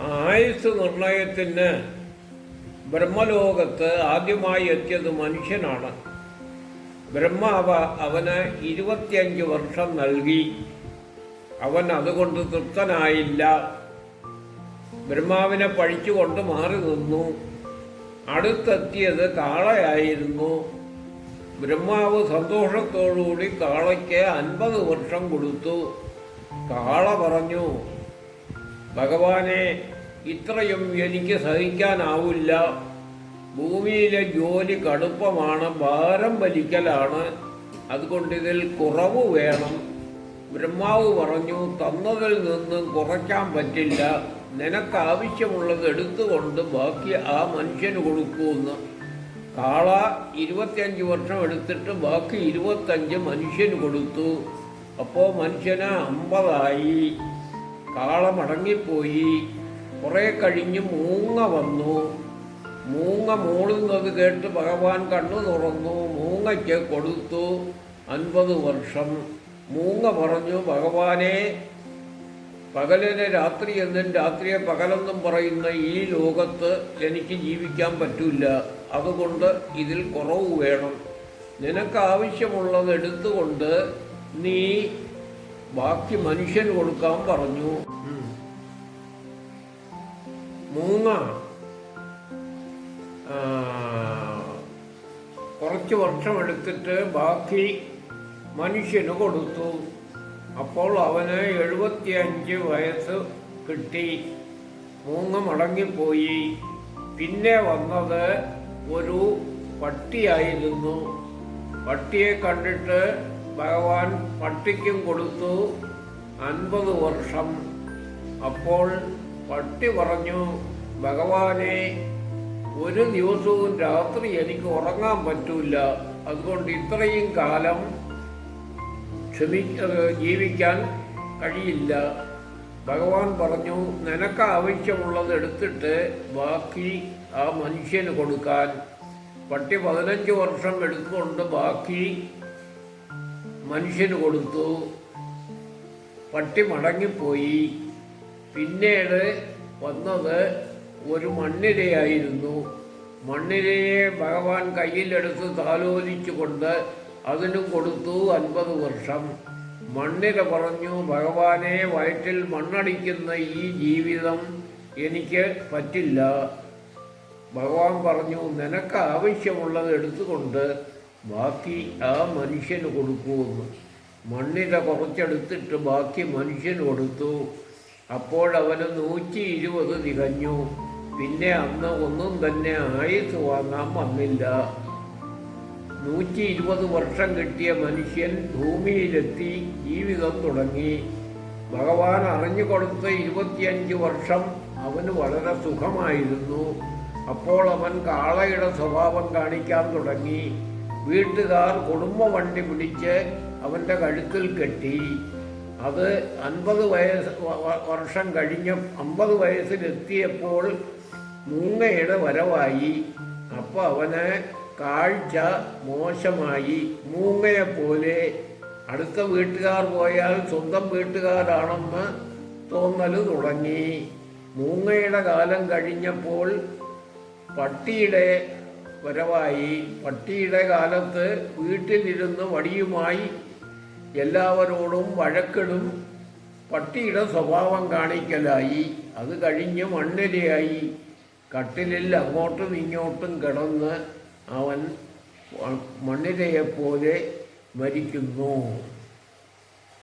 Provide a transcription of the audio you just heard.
ആയുസ് നിർണയത്തിന് ബ്രഹ്മലോകത്ത് ആദ്യമായി എത്തിയത് മനുഷ്യനാണ്. ബ്രഹ്മാവ് അവന് ഇരുപത്തിയഞ്ച് വർഷം നൽകി. അവൻ അതുകൊണ്ട് തൃപ്തനായില്ല. ബ്രഹ്മാവിനെ പഴിച്ചുകൊണ്ട് മാറി നിന്നു. അടുത്തെത്തിയത് കാളയായിരുന്നു. ബ്രഹ്മാവ് സന്തോഷത്തോടുകൂടി കാളയ്ക്ക് അൻപത് വർഷം കൊടുത്തു. കാള പറഞ്ഞു ഭഗവാനെ ഇത്രയും എനിക്ക് സഹിക്കാനാവില്ല. ഭൂമിയിലെ ജോലി കടുപ്പമാണ് ഭാരം വലിക്കലാണ്. അതുകൊണ്ട് ഇതിൽ കുറവ് വേണം. ബ്രഹ്മാവ് പറഞ്ഞു തന്നതിൽ നിന്നും കുറയ്ക്കാൻ പറ്റില്ല. നിനക്കാവശ്യമുള്ളത് എടുത്തുകൊണ്ട് ബാക്കി ആ മനുഷ്യന് കൊടുക്കുമെന്ന് കാള ഇരുപത്തിയഞ്ച് വർഷം എടുത്തിട്ട് ബാക്കി ഇരുപത്തഞ്ച് മനുഷ്യന് കൊടുത്തു. അപ്പോൾ മനുഷ്യന് അമ്പതായി. കാള മടങ്ങിപ്പോയി കുറെ കഴിഞ്ഞ് മൂങ്ങ വന്നു. മൂങ്ങ മൂളുന്നത് കേട്ട് ഭഗവാൻ കണ്ണു തുറന്നു. മൂങ്ങയ്ക്ക് കൊടുത്തു അൻപത് വർഷം. മൂങ്ങ പറഞ്ഞു ഭഗവാനെ പകലിനെ രാത്രി എന്നും രാത്രിയെ പകലെന്നും പറയുന്ന ഈ ലോകത്ത് എനിക്ക് ജീവിക്കാൻ പറ്റില്ല അതുകൊണ്ട് ഇതിൽ കുറവ് വേണം. നിനക്ക് ആവശ്യമുള്ളത് എടുത്തുകൊണ്ട് നീ ബാക്കി മനുഷ്യൻ കൊടുക്കാൻ പറഞ്ഞു. മൂങ്ങ കുറച്ച് വർഷം എടുത്തിട്ട് ബാക്കി മനുഷ്യന് കൊടുത്തു. അപ്പോൾ അവന് എഴുപത്തിയഞ്ച് വയസ്സ് കിട്ടി. മൂങ്ങ മടങ്ങിപ്പോയി. പിന്നെ വന്നത് ഒരു പട്ടിയായിരുന്നു. പട്ടിയെ കണ്ടിട്ട് ഭഗവാൻ പട്ടിക്കും കൊടുത്തു അൻപത് വർഷം. അപ്പോൾ പട്ടി പറഞ്ഞു ഭഗവാനെ ഒരു ദിവസവും രാത്രി എനിക്ക് ഉറങ്ങാൻ പറ്റൂല. അതുകൊണ്ട് ഇത്രയും കാലം ക്ഷമി ജീവിക്കാൻ കഴിയില്ല. ഭഗവാൻ പറഞ്ഞു നിനക്ക് ആവശ്യമുള്ളത് എടുത്തിട്ട് ബാക്കി ആ മനുഷ്യന് കൊടുക്കാൻ. പട്ടി പതിനഞ്ച് വർഷം എടുത്തുകൊണ്ട് ബാക്കി മനുഷ്യന് കൊടുത്തു. പട്ടി മടങ്ങിപ്പോയി പിന്നീട് വന്നത് ഒരു മണ്ണിരയായിരുന്നു. മണ്ണിരയെ ഭഗവാൻ കയ്യിലെടുത്ത് താലോലിച്ചുകൊണ്ട് അതിനും കൊടുത്തു അൻപത് വർഷം. മണ്ണിര പറഞ്ഞു ഭഗവാനെ വയറ്റിൽ മണ്ണടിക്കുന്ന ഈ ജീവിതം എനിക്ക് പറ്റില്ല. ഭഗവാൻ പറഞ്ഞു നിനക്ക് ആവശ്യമുള്ളത് എടുത്തുകൊണ്ട് ബാക്കി ആ മനുഷ്യന് കൊടുക്കുമെന്ന് മണ്ണിര കുറച്ചെടുത്തിട്ട് ബാക്കി മനുഷ്യന് കൊടുത്തു. അപ്പോഴവന് നൂറ്റി ഇരുപത് തികഞ്ഞു. പിന്നെ അന്ന് ഒന്നും തന്നെ ആയുസ് വാങ്ങാൻ വന്നില്ല. നൂറ്റി ഇരുപത് വർഷം കിട്ടിയ മനുഷ്യൻ ഭൂമിയിലെത്തി ജീവിതം തുടങ്ങി. ഭഗവാൻ അറിഞ്ഞു കൊടുത്ത ഇരുപത്തിയഞ്ച് വർഷം അവന് വളരെ സുഖമായിരുന്നു. അപ്പോൾ അവൻ കാളയുടെ സ്വഭാവം കാണിക്കാൻ തുടങ്ങി. വീട്ടുകാർ കുടുംബ വണ്ടി പിടിച്ച് അവന്റെ കഴുത്തിൽ കെട്ടി. അത് അൻപത് വയസ്സ് വർഷം കഴിഞ്ഞ അമ്പത് വയസ്സിലെത്തിയപ്പോൾ മൂങ്ങയുടെ വരവായി. അപ്പോൾ അവന് കാഴ്ച മോശമായി. മൂങ്ങയെപ്പോലെ അടുത്ത വീട്ടുകാർ പോയാൽ സ്വന്തം വീട്ടുകാരാണെന്ന് തോന്നൽ തുടങ്ങി. മൂങ്ങയുടെ കാലം കഴിഞ്ഞപ്പോൾ പട്ടിയുടെ വരവായി. പട്ടിയുടെ കാലത്ത് വീട്ടിലിരുന്ന് വടിയുമായി എല്ലാവരോടും വഴക്കിടും. പട്ടിയുടെ സ്വഭാവം കാണിക്കലായി. അത് കഴിഞ്ഞ് മണ്ണിരയായി. കട്ടിലിൽ അങ്ങോട്ടും ഇങ്ങോട്ടും കിടന്ന് അവൻ മണ്ണിരയെപ്പോലെ മരിക്കുന്നു.